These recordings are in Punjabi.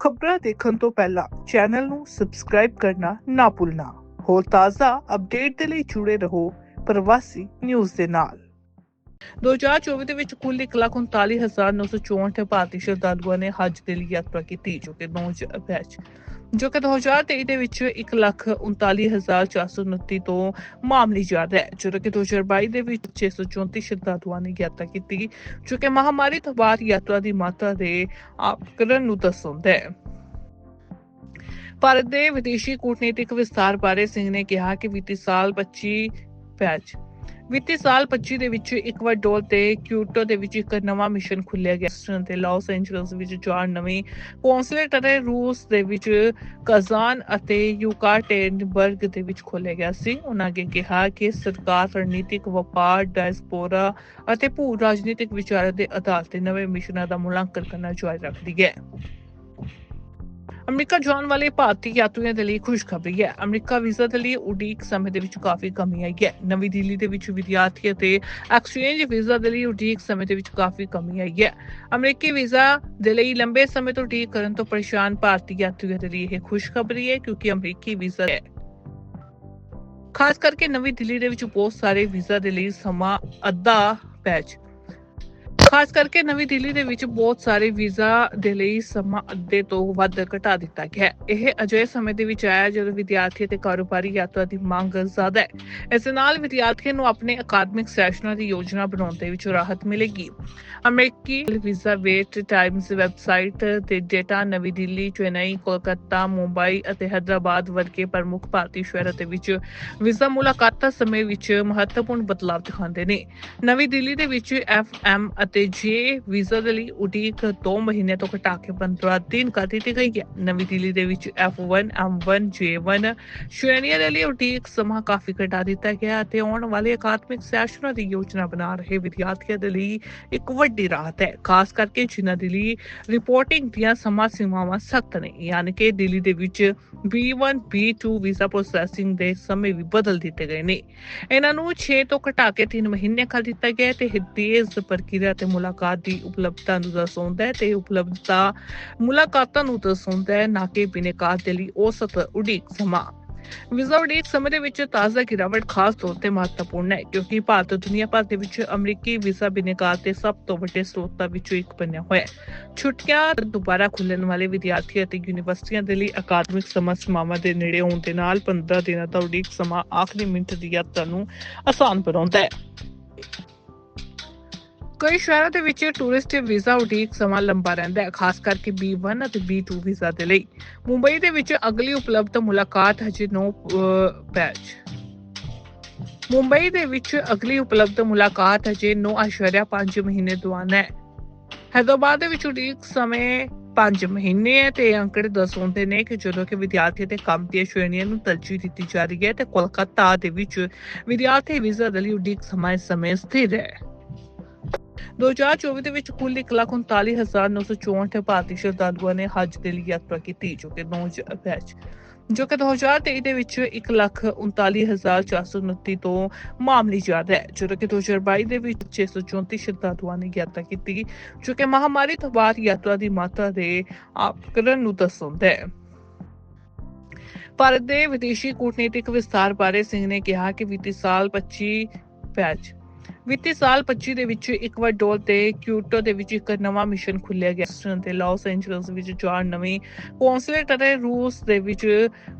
ਖਬਰਾਂ ਦੇਖਣ ਤੋਂ ਪਹਿਲਾਂ ਚੈਨਲ ਨੂੰ ਸਬਸਕ੍ਰਾਈਬ ਕਰਨਾ ਨਾ ਭੁੱਲਣਾ। ਹੋਰ ਤਾਜ਼ਾ ਅਪਡੇਟ ਦੇ ਲਈ ਜੁੜੇ ਰਹੋ ਪ੍ਰਵਾਸੀ ਨਿਊਜ਼ ਦੇ ਨਾਲ। 2024 ਦੇ ਵਿੱਚ ਕੁੱਲ 1,39,964 ਭਾਰਤੀ ਸ਼ਰਧਾਲੂਆਂ ਨੇ ਹੱਜ ਦੇ ਲਈ ਯਾਤਰਾ ਕੀਤੀ ਜੋ ਕਿ 9 ਬੈਚ ਜੋ ਕਿ 2023 ਦੇ ਵਿੱਚ 1,39,429 ਤੋਂ ਮਾਮੂਲੀ ਜ਼ਿਆਦਾ ਹੈ ਜਦੋਂ ਕਿ 2022 ਦੇ ਵਿੱਚ 634 ਸ਼ਰਧਾਲੂਆਂ ਨੇ ਯਾਤਰਾ ਕੀਤੀ ਜੋ ਕਿ ਮਹਾਮਾਰੀ ਤੋਂ ਬਾਅਦ ਯਾਤਰਾ ਦੀ ਮਾਤਰਾ ਦੇ ਆਕਰਨ ਨੂੰ ਦਰਸਾਉਂਦਾ ਹੈ। ਭਾਰਤ ਦੇ ਵਿਦੇਸ਼ੀ ਕੂਟਨੀਤਿਕ ਵਿਸਥਾਰ ਬਾਰੇ ਸਿੰਘ ਨੇ ਕਿਹਾ ਕਿ ਵਿੱਤੀ ਸਾਲ 25 ਪੈਚ ਵਿੱਤੀ ਸਾਲ 25 ਦੇ ਵਿੱਚ ਇਕਵਾਡੋਰ ਤੇ ਕਿਊਟੋ ਦੇ ਵਿੱਚ ਇੱਕ ਨਵਾਂ ਮਿਸ਼ਨ ਖੁੱਲਿਆ ਗਿਆ ਤੇ ਲਾਸ ਐਂਜਲਸ ਵਿੱਚ ਚਾਰ ਨਵੇਂ ਕੌਂਸੂਲੇਟ ਅਤੇ ਰੂਸ ਦੇ ਵਿੱਚ ਕਜ਼ਾਨ ਅਤੇ ਯੂਕਾਟੇਨਬਰਗ ਦੇ ਵਿੱਚ ਖੋਲ੍ਹਿਆ ਗਿਆ ਸੀ। ਉਹਨਾਂ ਅੱਗੇ ਕਿਹਾ ਕਿ ਸਰਕਾਰ ਰਣਨੀਤਿਕ ਵਪਾਰ, ਡਾਇਸਪੋਰਾ ਅਤੇ ਭੂ ਰਾਜਨੀਤਿਕ ਵਿਚਾਰਾਂ ਦੇ ਆਧਾਰ ਤੇ ਨਵੇਂ ਮਿਸ਼ਨਾਂ ਦਾ ਮੁਲਾਂਕਣ ਕਰਨਾ ਜਾਰੀ ਰੱਖਦੀ ਹੈ। ਅਮਰੀਕਾ ਜਾਣ ਵਾਲੇ ਭਾਰਤੀ ਯਾਤਰੀਆਂ ਦੇ ਲਈ ਖੁਸ਼ਖਬਰੀ ਹੈ। ਅਮਰੀਕਾ ਵੀਜ਼ਾ ਦੇ ਲਈ ਉਡੀਕ ਸਮੇਂ ਦੇ ਵਿੱਚ ਕਾਫੀ ਕਮੀ ਆਈ ਹੈ। ਨਵੀਂ ਦਿੱਲੀ ਦੇ ਵਿੱਚ ਵਿਦਿਆਰਥੀ ਅਤੇ ਐਕਸਚੇਂਜ ਵੀਜ਼ਾ ਦੇ ਲਈ ਉਡੀਕ ਸਮੇਂ ਦੇ ਵਿੱਚ ਕਾਫੀ ਕਮੀ ਆਈ ਹੈ। ਅਮਰੀਕੀ ਵੀਜ਼ਾ ਦੇ ਲਈ ਲੰਬੇ ਸਮੇਂ ਤੋਂ ਉਡੀਕ ਕਰਨ ਤੋਂ ਪਰੇਸ਼ਾਨ ਭਾਰਤੀ ਯਾਤਰੀਆਂ ਦੇ ਲਈ ਇਹ ਖੁਸ਼ਖਬਰੀ ਹੈ ਕਿਉਂਕਿ ਅਮਰੀਕੀ ਵੀਜ਼ਾ ਹੈ। ਖਾਸ ਕਰਕੇ ਨਵੀਂ ਦਿੱਲੀ ਦੇ ਵਿੱਚ ਬਹੁਤ ਸਾਰੇ ਵੀਜ਼ਾ ਦੇ ਲਈ ਸਮਾਂ ਅੱਧਾ ਪੈਚ ਖਾਸ ਕਰਕੇ ਨਵੀਂ ਦਿੱਲੀ ਦੇ ਵਿੱਚ ਬਹੁਤ ਸਾਰੇ ਵੀਜ਼ਾ ਦੇ ਲਈ ਸਮਾਂ ਅੱਧੇ ਤੋਂ ਵੱਧ ਘਟਾ ਦਿੱਤਾ ਗਿਆ ਹੈ। ਇਹ ਅਜਿਹੇ ਸਮੇਂ ਦੇ ਵਿੱਚ ਆਇਆ ਜਦੋਂ ਵਿਦਿਆਰਥੀ ਅਤੇ ਕਾਰੋਬਾਰੀ ਯਾਤਰਾ ਦੀ ਮੰਗ ਜ਼ਿਆਦਾ ਹੈ। ਇਸ ਨਾਲ ਵਿਦਿਆਰਥੀਆਂ ਨੂੰ ਆਪਣੇ ਅਕਾਦਮਿਕ ਸੈਸ਼ਨਾਂ ਦੀ ਯੋਜਨਾ ਬਣਾਉਣ ਦੇ ਵਿੱਚ ਰਾਹਤ ਮਿਲੇਗੀ। ਅਮਰੀਕੀ ਵੀਜ਼ਾ ਵੇਟ ਟਾਈਮਸ ਵੈਬਸਾਈਟ ਤੇ ਡੇਟਾ ਨਵੀਂ ਦਿੱਲੀ, ਚੇਨਈ, ਕੋਲਕਾਤਾ, ਮੁੰਬਈ ਅਤੇ ਹੈਦਰਾਬਾਦ ਵਰਗੇ ਪ੍ਰਮੁੱਖ ਭਾਰਤੀ ਸ਼ਹਿਰਾਂ ਦੇ ਵਿੱਚ ਵੀਜ਼ਾ ਮੁਲਾਕਾਤਾਂ ਸਮੇਂ ਵਿੱਚ ਮਹੱਤਵਪੂਰਨ ਬਦਲਾਅ ਦਿਖਾਉਂਦੇ ਨੇ। ਨਵੀਂ ਦਿੱਲੀ ਦੇ ਵਿੱਚ ਐਫ ਐਮ ਅਤੇ ਜੇ ਵੀਜ਼ਾ ਦੇ ਲਈ ਉਡੀਕ 2 ਮਹੀਨੇ ਤੋਂ ਘਟਾ ਕੇ 15 ਦਿਨ ਕਰ ਦਿੱਤੀ ਗਈ ਹੈ। ਨਵੀਂ ਦਿੱਲੀ ਦੇ ਵਿੱਚ F1 M1 J1 ਸ਼੍ਰੇਣੀਆਂ ਦੇ ਲਈ ਉਡੀਕ ਸਮਾਂ ਕਾਫੀ ਘਟਾ ਦਿੱਤਾ ਗਿਆ ਅਤੇ ਆਉਣ ਵਾਲੇ ਅਕਾਦਮਿਕ ਸੈਸ਼ਨਾਂ ਦੀ ਯੋਜਨਾ ਬਣਾ ਰਹੇ ਵਿਦਿਆਰਥੀਆਂ ਦੇ ਲਈ ਇੱਕ ਵੱਡੀ ਰਾਹਤ ਹੈ। ਖਾਸ ਕਰਕੇ ਜਿਨ੍ਹਾਂ ਦੇ ਲਈ ਰਿਪੋਰਟਿੰਗ ਦੀਆਂ ਸਮਾਂ ਸੀਮਾਵਾਂ ਸਖਤ ਨੇ, ਯਾਨੀ ਕਿ ਦਿੱਲੀ ਦੇ ਵਿੱਚ B1 B2 ਵੀਜ਼ਾ ਪ੍ਰੋਸੈਸਿੰਗ ਦੇ ਸਮੇਂ ਵੀ ਬਦਲ ਦਿੱਤੇ ਗਏ ਨੇ। ਇਹਨਾਂ ਨੂੰ 6 ਤੋਂ ਘਟਾ ਕੇ 3 ਮਹੀਨੇ ਕਰ ਦਿੱਤਾ ਗਿਆ ਤੇ ਇਹ ਤੇਜ਼ ਪ੍ਰਕਿਰਿਆ ਤੇ ਮੁਲਾਕਾਤ ਦੀ ਉਪਲਬਧਤਾ ਨੂੰ ਦਰਸਾਉਂਦਾ ਹੈ ਤੇ ਉਪਲਬਧਤਾ ਮੁਲਾਕਾਤਾਂ ਨੂੰ ਦਰਸਾਉਂਦਾ ਹੈ, ਨਾ ਕਿ ਬਿਨੇਕਾਰ ਦੇ ਲਈ ਔਸਤ ਉਡੀਕ ਸਮਾਂ। ਵੀਜ਼ਾ ਉਡੀਕ ਸਮੇਂ ਦੇ ਵਿੱਚ ਤਾਜ਼ਾ ਗਿਰਾਵਟ ਖਾਸ ਤੌਰ ਤੇ ਮਹੱਤਵਪੂਰਨ ਹੈ, ਕਿਉਂਕਿ ਭਾਰਤ ਦੁਨੀਆ ਭਰ ਦੇ ਵਿੱਚ ਅਮਰੀਕੀ ਵੀਜ਼ਾ ਬਿਨੇਕਾਰ ਦੇ ਸਭ ਤੋਂ ਵੱਡੇ ਸਰੋਤਾਂ ਵਿੱਚੋਂ ਇੱਕ ਬਣਿਆ ਹੋਇਆ ਹੈ। ਛੁੱਟੀਆਂ ਦੁਬਾਰਾ ਖੁੱਲਣ ਵਾਲੇ ਵਿਦਿਆਰਥੀ ਅਤੇ ਯੂਨੀਵਰਸਿਟੀਆਂ ਦੇ ਲਈ ਅਕਾਦਮਿਕ ਸਮਾਂ ਸੀਮਾਵਾਂ ਦੇ ਨੇੜੇ ਹੋਣ ਦੇ ਨਾਲ 15 ਦਿਨਾਂ ਦਾ ਉਡੀਕ ਸਮਾਂ ਆਖਰੀ ਮਿੰਟ ਦੀ ਯਾਤਰਾ ਨੂੰ ਆਸਾਨ ਬਣਾਉਂਦਾ ਹੈ। ਕਈ ਸ਼ਹਿਰਾਂ ਦੇ ਵਿੱਚ ਟੂਰਿਸਟ ਵੀਜ਼ਾ ਉਡੀਕ ਸਮਾਂ ਲੰਬਾ ਰਹਿੰਦਾ ਹੈ, ਖਾਸ ਕਰਕੇ B1 ਅਤੇ B2 ਵੀਜ਼ਾ ਦੇ ਲਈ। ਮੁੰਬਈ ਦੇ ਵਿੱਚ ਅਗਲੀ ਉਪਲਬਧ ਮੁਲਾਕਾਤ ਹਜੇ 9 ਬੈਚ ਮੁੰਬਈ ਦੇ ਵਿੱਚ ਅਗਲੀ ਉਪਲਬਧ ਮੁਲਾਕਾਤ ਹਜੇ 9.5 ਮਹੀਨੇ ਦੌਰਾਨ ਹੈ। ਹੈਦਰਾਬਾਦ ਦੇ ਵਿੱਚ ਉਡੀਕ ਸਮੇਂ 5 ਮਹੀਨੇ ਹੈ ਤੇ ਇਹ ਅੰਕੜੇ ਦਰਸਾਉਂਦੇ ਨੇ ਕਿ ਜਦੋਂ ਕਿ ਵਿਦਿਆਰਥੀ ਤੇ ਕੰਮ ਦੀਆਂ ਸ਼੍ਰੇਣੀਆਂ ਨੂੰ ਤਰਜੀਹ ਦਿੱਤੀ ਜਾ ਰਹੀ ਹੈ ਤੇ ਕੋਲਕਾਤਾ ਦੇ ਵਿੱਚ ਵਿਦਿਆਰਥੀ ਵੀਜ਼ਾ ਦੇ ਲਈ ਉਡੀਕ ਸਮਾਂ ਇਸ ਸਮੇਂ ਸਥਿਰ ਹੈ। 2024 ਦੇ ਵਿੱਚ ਕੁੱਲ 1,39,964 ਭਾਰਤੀ ਸ਼ਰਧਾਲੂਆਂ ਨੇ ਹੱਜ ਦੇ ਲਈ ਯਾਤਰਾ ਕੀਤੀ ਜੋ ਕਿ 9 ਬੈਚ ਜੋ ਕਿ 2023 ਦੇ ਵਿੱਚ 1,39,429 ਤੋਂ ਮਾਮੂਲੀ ਜ਼ਿਆਦਾ ਹੈ ਜਦੋਂ ਕਿ 2022 ਦੇ ਵਿੱਚ 634 ਸ਼ਰਧਾਲੂਆਂ ਨੇ ਯਾਤਰਾ ਕੀਤੀ ਜੋ ਕਿ ਮਹਾਮਾਰੀ ਤੋਂ ਬਾਅਦ ਯਾਤਰਾ ਦੀ ਮਾਤਰਾ ਦੇ ਆਕਰਨ ਨੂੰ ਦਰਸਾਉਂਦਾ ਹੈ। ਭਾਰਤ ਦੇ ਵਿਦੇਸ਼ੀ ਕੂਟਨੀਤਿਕ ਵਿਸਥਾਰ ਬਾਰੇ ਸਿੰਘ ਨੇ ਕਿਹਾ ਕਿ ਵਿੱਤੀ ਸਾਲ 25 ਪੈਚ ਵਿੱਤੀ ਸਾਲ 25 ਦੇ ਵਿੱਚ ਇਕਵਾਡੋਰ ਤੇ ਕਿਊਟੋ ਦੇ ਵਿੱਚ ਇੱਕ ਨਵਾਂ ਮਿਸ਼ਨ ਖੁੱਲਿਆ ਗਿਆ ਤੇ ਲਾਸ ਐਂਜਲਸ ਵਿੱਚ ਚਾਰ ਨਵੇਂ ਕੌਂਸੂਲੇਟ ਅਤੇ ਰੂਸ ਦੇ ਵਿੱਚ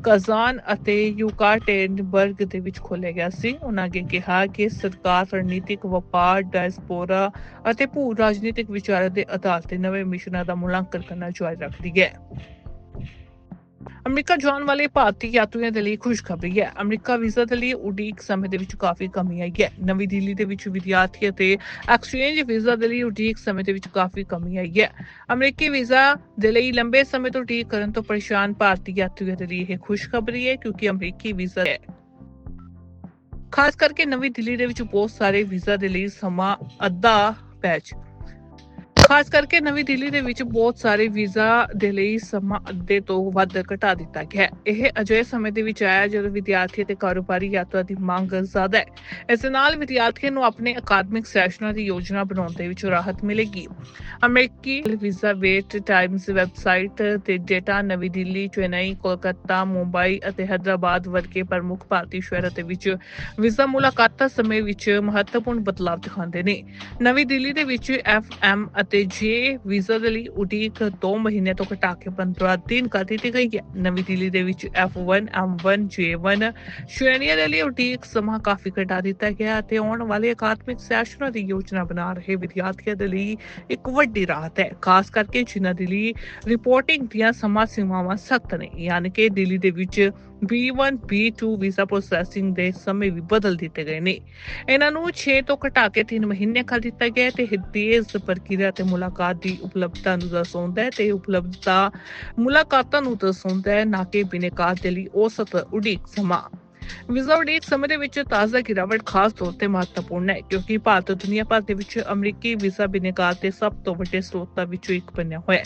ਕਜ਼ਾਨ ਅਤੇ ਯੂਕਾਟੇਨਬਰਗ ਦੇ ਵਿੱਚ ਖੋਲ੍ਹਿਆ ਗਿਆ ਸੀ। ਉਹਨਾਂ ਅੱਗੇ ਕਿਹਾ ਕਿ ਸਰਕਾਰ ਰਣਨੀਤਿਕ ਵਪਾਰ, ਡਾਇਸਪੋਰਾ ਅਤੇ ਭੂ ਰਾਜਨੀਤਿਕ ਵਿਚਾਰਾਂ ਦੇ ਆਧਾਰ ਤੇ ਨਵੇਂ ਮਿਸ਼ਨਾਂ ਦਾ ਮੁਲਾਂਕਣ ਕਰਨਾ ਜਾਰੀ ਰੱਖਦੀ ਹੈ। ਅਮਰੀਕਾ ਜਾਣ ਵਾਲੇ ਭਾਰਤੀ ਯਾਤਰੀਆਂ ਦੇ ਲਈ ਖੁਸ਼ਖਬਰੀ ਹੈ। ਅਮਰੀਕਾ ਵੀਜ਼ਾ ਦੇ ਲਈ ਉਡੀਕ ਸਮੇਂ ਦੇ ਵਿੱਚ ਕਾਫੀ ਕਮੀ ਆਈ ਹੈ। ਨਵੀਂ ਦਿੱਲੀ ਦੇ ਵਿੱਚ ਵਿਦਿਆਰਥੀ ਅਤੇ ਐਕਸਚੇਂਜ ਵੀਜ਼ਾ ਦੇ ਲਈ ਉਡੀਕ ਸਮੇਂ ਦੇ ਵਿੱਚ ਕਾਫੀ ਕਮੀ ਆਈ ਹੈ। ਅਮਰੀਕੀ ਵੀਜ਼ਾ ਦੇ ਲਈ ਲੰਬੇ ਸਮੇਂ ਤੋਂ ਉਡੀਕ ਕਰਨ ਤੋਂ ਪਰੇਸ਼ਾਨ ਭਾਰਤੀ ਯਾਤਰੀਆਂ ਦੇ ਲਈ ਇਹ ਖੁਸ਼ਖਬਰੀ ਹੈ ਕਿਉਂਕਿ ਅਮਰੀਕੀ ਵੀਜ਼ਾ ਹੈ। ਖਾਸ ਕਰਕੇ ਨਵੀਂ ਦਿੱਲੀ ਦੇ ਵਿੱਚ ਬਹੁਤ ਸਾਰੇ ਵੀਜ਼ਾ ਦੇ ਲਈ ਸਮਾਂ ਅੱਧਾ ਪੈਚ ਖਾਸ ਕਰਕੇ ਨਵੀਂ ਦਿੱਲੀ ਦੇ ਵਿੱਚ ਬਹੁਤ ਸਾਰੇ ਵੀਜ਼ਾ ਦੇ ਲਈ ਸਮਾਂ ਅੱਧੇ ਤੋਂ ਵੱਧ ਘਟਾ ਦਿੱਤਾ ਗਿਆ ਹੈ। ਇਹ ਅਜਿਹੇ ਸਮੇਂ ਦੇ ਵਿੱਚ ਆਇਆ ਜਦੋਂ ਵਿਦਿਆਰਥੀ ਅਤੇ ਕਾਰੋਬਾਰੀ ਯਾਤਰਾ ਦੀ ਮੰਗ ਜ਼ਿਆਦਾ ਹੈ। ਇਸ ਨਾਲ ਵਿਦਿਆਰਥੀਆਂ ਨੂੰ ਆਪਣੇ ਅਕਾਦਮਿਕ ਸੈਸ਼ਨਾਂ ਦੀ ਯੋਜਨਾ ਬਣਾਉਣ ਦੇ ਵਿੱਚ ਰਾਹਤ ਮਿਲੇਗੀ। ਅਮਰੀਕੀ ਵੀਜ਼ਾ ਵੇਟ ਟਾਈਮਸ ਵੈਬਸਾਈਟ ਤੇ ਡੇਟਾ ਨਵੀਂ ਦਿੱਲੀ, ਚੇਨਈ, ਕੋਲਕਾਤਾ, ਮੁੰਬਈ ਅਤੇ ਹੈਦਰਾਬਾਦ ਵਰਗੇ ਪ੍ਰਮੁੱਖ ਭਾਰਤੀ ਸ਼ਹਿਰਾਂ ਦੇ ਵਿੱਚ ਵੀਜ਼ਾ ਮੁਲਾਕਾਤਾਂ ਸਮੇਂ ਵਿੱਚ ਮਹੱਤਵਪੂਰਨ ਬਦਲਾਅ ਦਿਖਾਉਂਦੇ ਨੇ। ਨਵੀਂ ਦਿੱਲੀ ਦੇ ਵਿੱਚ ਐਫ ਐਮ ਅਤੇ ਜੇ ਵੀਜ਼ਾ ਦੇ ਲਈ ਉਡੀਕ 2 ਮਹੀਨੇ ਤੋਂ ਘਟਾ ਕੇ 15 ਦਿਨ ਕਰ ਦਿੱਤੀ ਗਈ ਹੈ। ਨਵੀਂ ਦਿੱਲੀ ਦੇ ਵਿੱਚ F1 M1 J1 ਸ਼੍ਰੇਣੀਆਂ ਦੇ ਲਈ ਉਡੀਕ ਸਮਾਂ ਕਾਫੀ ਘਟਾ ਦਿੱਤਾ ਗਿਆ ਅਤੇ ਆਉਣ ਵਾਲੇ ਅਕਾਦਮਿਕ ਸੈਸ਼ਨਾਂ ਦੀ ਯੋਜਨਾ ਬਣਾ ਰਹੇ ਵਿਦਿਆਰਥੀਆਂ ਦੇ ਲਈ ਇੱਕ ਵੱਡੀ ਰਾਹਤ ਹੈ। ਖਾਸ ਕਰਕੇ ਜਿਨ੍ਹਾਂ ਦੇ ਲਈ ਰਿਪੋਰਟਿੰਗ ਦੀਆਂ ਸਮਾਂ ਸੀਮਾਵਾਂ ਸਖਤ ਨੇ, ਯਾਨੀ ਕਿ ਦਿੱਲੀ ਦੇ ਵਿੱਚ B1 B2 ਵੀਜ਼ਾ ਪ੍ਰੋਸੈਸਿੰਗ ਦੇ ਸਮੇਂ ਵੀ ਬਦਲ ਦਿੱਤੇ ਗਏ ਨੇ। ਇਹਨਾਂ ਨੂੰ 6 ਤੋਂ ਘਟਾ ਕੇ 3 ਮਹੀਨੇ ਕਰ ਦਿੱਤਾ ਗਿਆ ਤੇ ਇਹ ਤੇਜ਼ ਪ੍ਰਕਿਰਿਆ ਤੇ ਮੁਲਾਕਾਤ ਦੀ ਉਪਲਬਧਤਾ ਨੂੰ ਦਰਸਾਉਂਦਾ ਹੈ ਤੇ ਉਪਲਬਧਤਾ ਮੁਲਾਕਾਤਾਂ ਨੂੰ ਦਰਸਾਉਂਦਾ ਹੈ, ਨਾ ਕਿ ਬਿਨੇਕਾਰ ਦੇ ਲਈ ਔਸਤ ਉਡੀਕ ਸਮਾਂ। ਵੀਜ਼ਾ ਉਡੀਕ ਸਮੇਂ ਦੇ ਵਿੱਚ ਤਾਜ਼ਾ ਗਿਰਾਵਟ ਖਾਸ ਤੌਰ ਤੇ ਮਹੱਤਵਪੂਰਨ ਹੈ, ਕਿਉਂਕਿ ਭਾਰਤ ਦੁਨੀਆ ਭਰ ਦੇ ਵਿੱਚ ਅਮਰੀਕੀ ਵੀਜ਼ਾ ਬਿਨੇਕਾਰ ਦੇ ਸਭ ਤੋਂ ਵੱਡੇ ਸਰੋਤਾਂ ਵਿੱਚੋਂ ਇੱਕ ਬਣਿਆ ਹੋਇਆ ਹੈ।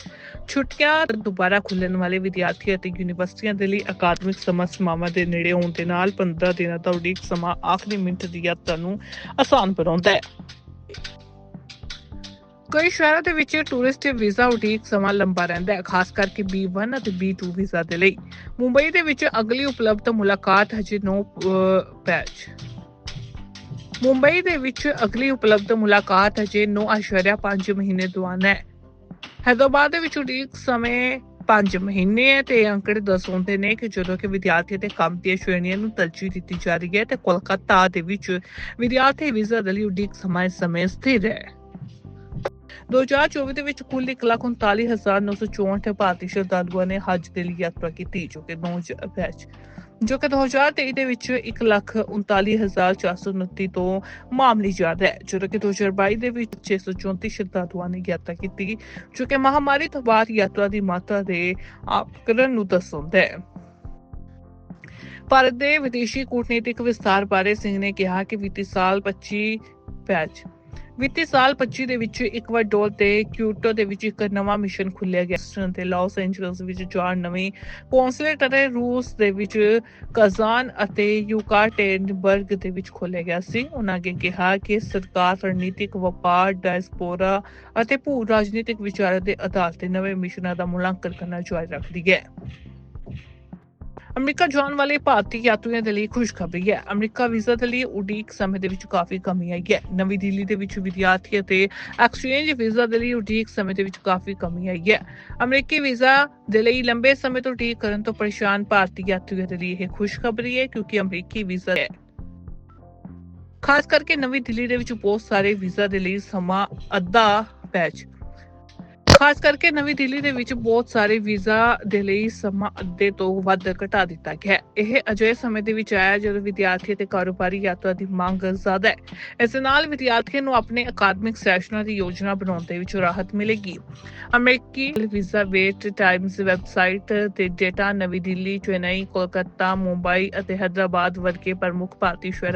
ਛੁੱਟੀਆਂ ਦੁਬਾਰਾ ਖੁੱਲਣ ਵਾਲੇ ਵਿਦਿਆਰਥੀ ਅਤੇ ਯੂਨੀਵਰਸਿਟੀਆਂ ਦੇ ਲਈ ਅਕਾਦਮਿਕ ਸਮਾਂ ਸੀਮਾਵਾਂ ਦੇ ਨੇੜੇ ਹੋਣ ਦੇ ਨਾਲ 15 ਦਿਨਾਂ ਦਾ ਉਡੀਕ ਸਮਾਂ ਆਖਰੀ ਮਿੰਟ ਦੀ ਯਾਤਰਾ ਨੂੰ ਆਸਾਨ ਬਣਾਉਂਦਾ ਹੈ। ਕਈ ਸ਼ਹਿਰਾਂ ਦੇ ਵਿੱਚ ਟੂਰਿਸਟ ਵੀਜ਼ਾ ਉਡੀਕ ਸਮਾਂ ਲੰਬਾ ਰਹਿੰਦਾ ਹੈ, ਖਾਸ ਕਰਕੇ B1 ਅਤੇ B2 ਵੀਜ਼ਾ ਦੇ ਲਈ। ਮੁੰਬਈ ਦੇ ਵਿੱਚ ਅਗਲੀ ਉਪਲਬਧ ਮੁਲਾਕਾਤ ਹਜੇ 9 ਬੈਚ ਮੁੰਬਈ ਦੇ ਵਿੱਚ ਅਗਲੀ ਉਪਲਬਧ ਮੁਲਾਕਾਤ ਹਜੇ 9.5 ਮਹੀਨੇ ਦੌਰਾਨ ਹੈ। ਹੈਦਰਾਬਾਦ ਦੇ ਵਿੱਚ ਉਡੀਕ ਸਮੇਂ 5 ਮਹੀਨੇ ਹੈ ਤੇ ਇਹ ਅੰਕੜੇ ਦਰਸਾਉਂਦੇ ਨੇ ਕਿ ਜਦੋਂ ਕਿ ਵਿਦਿਆਰਥੀ ਤੇ ਕੰਮ ਦੀਆਂ ਸ਼੍ਰੇਣੀਆਂ ਨੂੰ ਤਰਜੀਹ ਦਿੱਤੀ ਜਾ ਰਹੀ ਹੈ ਤੇ ਕੋਲਕਾਤਾ ਦੇ ਵਿੱਚ ਵਿਦਿਆਰਥੀ ਵੀਜ਼ਾ ਦੇ ਲਈ ਉਡੀਕ ਸਮਾਂ ਇਸ ਸਮੇਂ ਸਥਿਰ ਹੈ। 2024 ਦੇ ਵਿੱਚ ਕੁੱਲ 1,39,964 ਭਾਰਤੀ ਸ਼ਰਧਾਲੂਆਂ ਨੇ ਹੱਜ ਦੇ ਲਈ ਯਾਤਰਾ ਕੀਤੀ ਜੋ ਕਿ 9 ਬੈਚ ਜੋ ਕਿ 2023 ਦੇ ਵਿੱਚ 1,39,429 ਤੋਂ ਮਾਮੂਲੀ ਜ਼ਿਆਦਾ ਹੈ ਜਦੋਂ ਕਿ 2022 ਦੇ ਵਿੱਚ 634 ਸ਼ਰਧਾਲੂਆਂ ਨੇ ਯਾਤਰਾ ਕੀਤੀ ਜੋ ਕਿ ਮਹਾਮਾਰੀ ਤੋਂ ਬਾਅਦ ਯਾਤਰਾ ਦੀ ਮਾਤਰਾ ਦੇ ਆਪਕਰਨ ਨੂੰ ਦਰਸਾਉਂਦਾ ਹੈ। ਭਾਰਤ ਦੇ ਵਿਦੇਸ਼ੀ ਕੂਟਨੀਤਿਕ ਵਿਸਥਾਰ ਬਾਰੇ ਸਿੰਘ ਨੇ ਕਿਹਾ ਕਿ ਵਿੱਤੀ ਸਾਲ 25 ਬੈਚ ਵਿੱਤੀ ਸਾਲ 25 ਦੇ ਵਿੱਚ ਇਕਵਾਡੋਰ ਤੇ ਕਿਊਟੋ ਦੇ ਵਿੱਚ ਇੱਕ ਨਵਾਂ ਮਿਸ਼ਨ ਖੁੱਲਿਆ ਗਿਆ। ਹੈ ਤੇ ਲਾਸ ਐਂਜਲਸ ਵਿੱਚ ਚਾਰ ਨਵੇਂ ਕੌਂਸੂਲੇਟ ਅਤੇ ਰੂਸ ਦੇ ਵਿੱਚ ਕਜ਼ਾਨ ਅਤੇ ਯੂਕਾਟੇਨਬਰਗ ਦੇ ਵਿੱਚ ਖੋਲ੍ਹਿਆ ਗਿਆ ਸੀ। ਉਹਨਾਂ ਅੱਗੇ ਕਿਹਾ ਕਿ ਸਰਕਾਰ ਰਣਨੀਤਿਕ ਵਪਾਰ, ਡਾਇਸਪੋਰਾ ਅਤੇ ਭੂ ਰਾਜਨੀਤਿਕ ਵਿਚਾਰਾਂ ਦੇ ਆਧਾਰ ਤੇ ਨਵੇਂ ਮਿਸ਼ਨਾਂ ਦਾ ਮੁਲਾਂਕਣ ਕਰਨਾ ਜਾਰੀ ਰੱਖਦੀ ਹੈ। ਅਮਰੀਕਾ ਜਾਣ ਵਾਲੇ ਭਾਰਤੀ ਯਾਤਰੀਆਂ ਦੇ ਲਈ ਖੁਸ਼ਖਬਰੀ ਹੈ। ਅਮਰੀਕਾ ਵੀਜ਼ਾ ਦੇ ਲਈ ਉਡੀਕ ਸਮੇਂ ਦੇ ਵਿੱਚ ਕਾਫੀ ਕਮੀ ਆਈ ਹੈ। ਨਵੀਂ ਦਿੱਲੀ ਦੇ ਵਿੱਚ ਵਿਦਿਆਰਥੀ ਅਤੇ ਐਕਸਚੇਂਜ ਵੀਜ਼ਾ ਦੇ ਲਈ ਉਡੀਕ ਸਮੇਂ ਦੇ ਵਿੱਚ ਕਾਫੀ ਕਮੀ ਆਈ ਹੈ। ਅਮਰੀਕੀ ਵੀਜ਼ਾ ਦੇ ਲਈ ਲੰਬੇ ਸਮੇਂ ਤੋਂ ਉਡੀਕ ਕਰਨ ਤੋਂ ਪਰੇਸ਼ਾਨ ਭਾਰਤੀ ਯਾਤਰੀਆਂ ਦੇ ਲਈ ਇਹ ਖੁਸ਼ਖਬਰੀ ਹੈ ਕਿਉਂਕਿ ਅਮਰੀਕੀ ਵੀਜ਼ਾ ਹੈ। ਖਾਸ ਕਰਕੇ ਨਵੀਂ ਦਿੱਲੀ ਦੇ ਵਿੱਚ ਬਹੁਤ ਸਾਰੇ ਵੀਜ਼ਾ ਦੇ ਲਈ ਸਮਾਂ ਅੱਧਾ ਬੈਚ ਖਾਸ ਕਰਕੇ ਨਵੀਂ ਦਿੱਲੀ ਦੇ ਵਿੱਚ ਬਹੁਤ ਸਾਰੇ ਵੀਜ਼ਾ ਦੇ ਲਈ ਸਮਾਂ ਅੱਧੇ ਤੋਂ ਵੱਧ ਘਟਾ ਦਿੱਤਾ ਗਿਆ ਹੈ। ਇਹ ਅਜਿਹੇ ਸਮੇਂ ਦੇ ਵਿੱਚ ਆਇਆ ਜਦੋਂ ਵਿਦਿਆਰਥੀ ਅਤੇ ਕਾਰੋਬਾਰੀ ਯਾਤਰਾ ਦੀ ਮੰਗ ਜ਼ਿਆਦਾ ਹੈ। ਇਸ ਨਾਲ ਵਿਦਿਆਰਥੀਆਂ ਨੂੰ ਆਪਣੇ ਅਕਾਦਮਿਕ ਸੈਸ਼ਨਾਂ ਦੀ ਯੋਜਨਾ ਬਣਾਉਣ ਦੇ ਵਿੱਚ ਰਾਹਤ ਮਿਲੇਗੀ। ਅਮਰੀਕੀ ਵੀਜ਼ਾ ਵੇਟ ਟਾਈਮਸ ਵੈਬਸਾਈਟ ਤੇ ਡੇਟਾ ਨਵੀਂ ਦਿੱਲੀ, ਚੇਨਈ, ਕੋਲਕਾਤਾ, ਮੁੰਬਈ ਅਤੇ ਹੈਦਰਾਬਾਦ ਵਰਗੇ ਪ੍ਰਮੁੱਖ ਭਾਰਤੀ ਸ਼ਹਿਰਾਂ